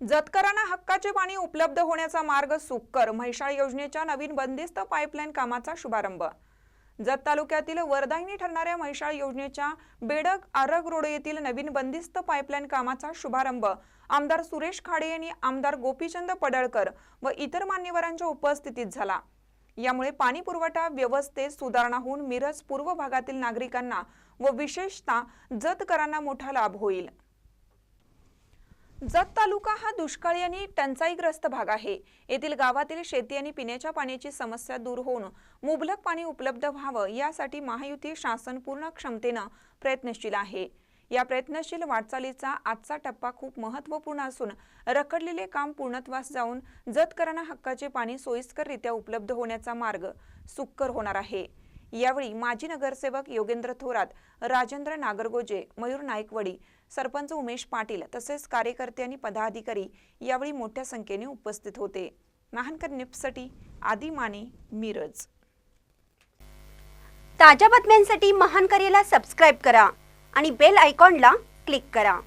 जतकरांना हक्काचे पाणी उपलब्ध होण्याचा मार्ग सुकर म्हैसाळ योजनेच्या नवीन बंदिस्त पाईपलाईन कामाचा शुभारंभ. जत तालुक्यातील वरदायिनी ठरणाऱ्या म्हैसाळ योजनेच्या बेडक आरग रोड येथील नवीन बंदिस्त पाईपलाईन कामाचा शुभारंभ आमदार सुरेश खाडे यांनी आमदार गोपीचंद पडळकर व इतर मान्यवरांच्या उपस्थितीत झाला. यामुळे पाणी पुरवठा व्यवस्थेत सुधारणा होऊन मिरज पूर्व भागातील नागरिकांना व विशेषतः जतकरांना मोठा लाभ होईल. जत तालुका हा दुष्काळी आणि टंचाईग्रस्त भाग आहे. येथील गावातील शेती आणि पिण्याच्या पाण्याची समस्या दूर होऊन मुबलक पाणी उपलब्ध व्हावं यासाठी महायुती शासन पूर्ण क्षमतेनं प्रयत्नशील आहे. या प्रयत्नशील वाटचालीचा आजचा टप्पा खूप महत्त्वपूर्ण असून रखडलेले काम पूर्णत्वास जाऊन जतकरांना हक्काचे पाणी सोयीस्कररित्या उपलब्ध होण्याचा मार्ग सुक्कर होणार आहे. यावेळी माजी नगरसेवक योगेंद्र थोरात राजेंद्र नागरगोजे मयूर नाईकवडी सरपंच उमेश पाटील तसेच कार्यकर्ते आणि पदाधिकारी यावेळी मोठ्या संख्येने उपस्थित होते. महानकर निप्ससाठी आदी माने मिरज. ताज्या बातम्यांसाठी महान सबस्क्राईब करा आणि बेल आयकॉनला क्लिक करा.